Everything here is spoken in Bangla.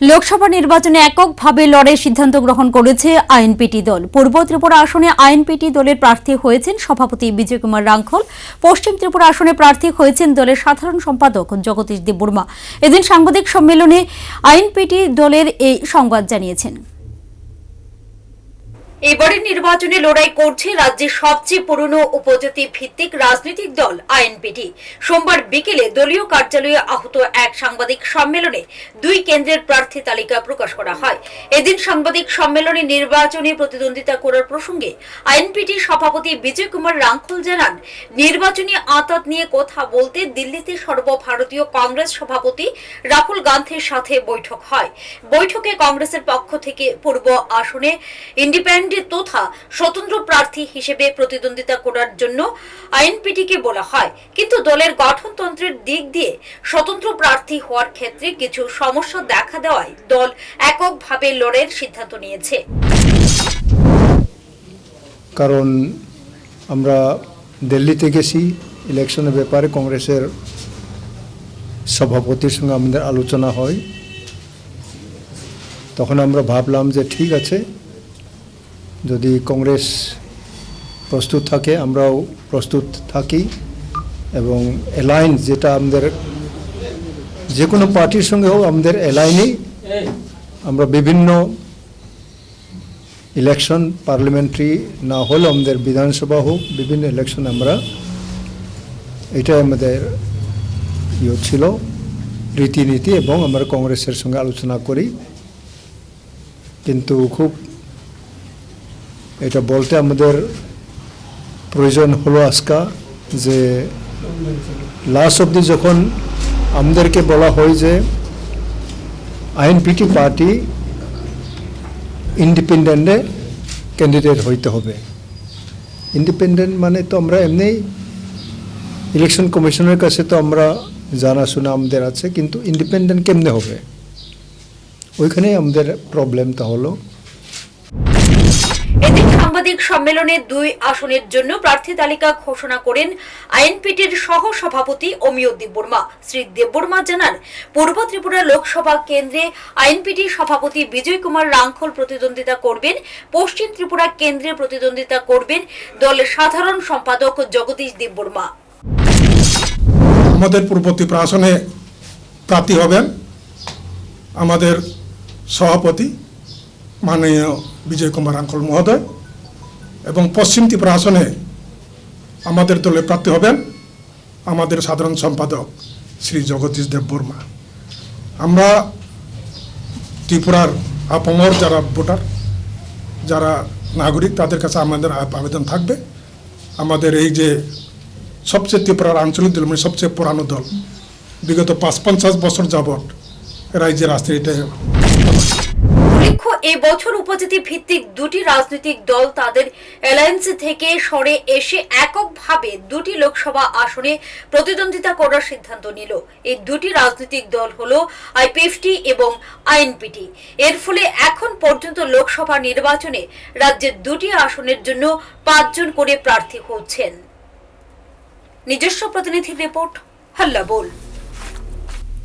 লোকসভা নির্বাচনে এককভাবে লড়াই সিদ্ধান্ত গ্রহণ করেছে আইএনপিটি দল। পূর্ব ত্রিপুরা আসনে আইএনপিটি দলের প্রার্থী হয়েছেন সভাপতি বিজয় কুমার রাংখল পশ্চিম ত্রিপুরা আসনে প্রার্থী হয়েছেন দলের সাধারণ সম্পাদক জগদীশ দেববর্মা। এদিন সাংবাদিক সম্মেলনে আইএনপিটি দলের এই সংবাদ জানিয়েছেন। এবারের নির্বাচনে লড়াই করছে রাজ্যের সবচেয়ে পুরনো উপজাতি ভিত্তিক রাজনৈতিক দল, আইএনপিটি। সোমবার বিকেলে দলীয় কার্যালয়ে আহত এক সাংবাদিক সম্মেলনে দুই কেন্দ্রের প্রার্থী তালিকা প্রকাশ করা হয়। এদিন সাংবাদিক সম্মেলনে নির্বাচনে প্রতিদ্বন্দ্বিতা করার প্রসঙ্গে আইএনপিটি সভাপতি বিজয় কুমার রাঙ্খল জানান, নির্বাচনী আঁতাত নিয়ে কথা বলতে দিল্লিতে সর্বভারতীয় কংগ্রেস সভাপতি রাহুল গান্ধীর সাথে বৈঠক হয়। বৈঠকে কংগ্রেসের পক্ষ থেকে পূর্ব আসনে ইন্ডিপেন্ডেন্ট তথা স্বতন্ত্র প্রার্থী হিসেবে প্রতিদ্বন্দ্বিতা করার জন্য আইএনপিটিকে বলা হয়। কিন্তু দলের গঠনতন্ত্রের দিক দিয়ে স্বতন্ত্র প্রার্থী হওয়ার ক্ষেত্রে কিছু সমস্যা দেখা দেওয়ায় দল এককভাবে লড়াইয়ের সিদ্ধান্ত নিয়েছে। কারণ আমরা দিল্লিতে গেছি, ইলেকশনের ব্যাপারে কংগ্রেসের সভাপতির সঙ্গে আমাদের আলোচনা হয়। তখন আমরা ভাবলাম যে ঠিক আছে যদি কংগ্রেস প্রস্তুত থাকে, আমরাও প্রস্তুত থাকি এবং অ্যালায়েন্স যেটা আমাদের যে কোনো পার্টির সঙ্গে হোক, আমাদের অ্যালাইনেই আমরা বিভিন্ন ইলেকশন পার্লামেন্টারি না হলেও আমাদের বিধানসভা হোক, বিভিন্ন ইলেকশন আমরা এটাই আমাদের ইয়ে ছিল রীতিনীতি এবং আমরা কংগ্রেসের সঙ্গে আলোচনা করি। কিন্তু খুব এটা বলতে আমাদের প্রয়োজন হলো আজকা যে লাস্ট অবধি যখন আমাদেরকে বলা হয় যে আইএনপিটি পার্টি ইন্ডিপেন্ডেন্টে ক্যান্ডিডেট হইতে হবে। ইন্ডিপেন্ডেন্ট মানে তো আমরা এমনি ইলেকশন কমিশনের কাছে তো আমরা জানাশোনা আমাদের আছে, কিন্তু ইন্ডিপেন্ডেন্ট কেমনে হবে? ওইখানে আমাদের প্রবলেমটা হলো। সাংবাদিক সম্মেলনে দুই আসনের জন্য প্রার্থী তালিকা ঘোষণা করেন আইএনপিটির সহ সভাপতি অমিয় দেববর্মা শ্রী দেববর্মা জানান, পূর্ব ত্রিপুরা লোকসভা কেন্দ্রে আইএনপিটি সভাপতি বিজয় কুমার রাঙ্খল প্রতিদ্বন্দ্বিতা করবেন, পশ্চিম ত্রিপুরা কেন্দ্রে প্রতিদ্বন্দ্বিতা করবেন দলের সাধারণ সম্পাদক জগদীশ দেববর্মা আমাদের পূর্ব ত্রিপুরা আসনে প্রার্থী হবেন আমাদের সভাপতি মাননীয় বিজয় কুমার আঙ্কল মহোদয়। এবং পশ্চিম ত্রিপুরা আসনে আমাদের দলে প্রার্থী হবেন আমাদের সাধারণ সম্পাদক শ্রী জগদীশ দেব বর্মা। আমরা ত্রিপুরার আপামর যারা ভোটার, যারা নাগরিক, তাদের কাছে আমাদের আবেদন থাকবে। আমাদের এই যে সবচেয়ে ত্রিপুরার আঞ্চলিক দল মানে সবচেয়ে পুরানো দল, বিগত পাঁচ পঞ্চাশ বছর যাবৎ রাজ্যের রাজনীতিতে এই বছর উপজাতি ভিত্তিক দুটি রাজনৈতিক দল তাদের অ্যালায়েন্স থেকে সরে এসে এককভাবে দুটি লোকসভা আসনে প্রতিদ্বন্দ্বিতা করার সিদ্ধান্ত নিল। এই দুটি রাজনৈতিক দল হল আইপিএফটি এবং আইএনপিটি। এর ফলে এখন পর্যন্ত লোকসভা নির্বাচনে রাজ্যের দুটি আসনের জন্য পাঁচজন করে প্রার্থী হচ্ছেন। নিজস্ব প্রতিনিধি রিপোর্ট, হাল্লা বল।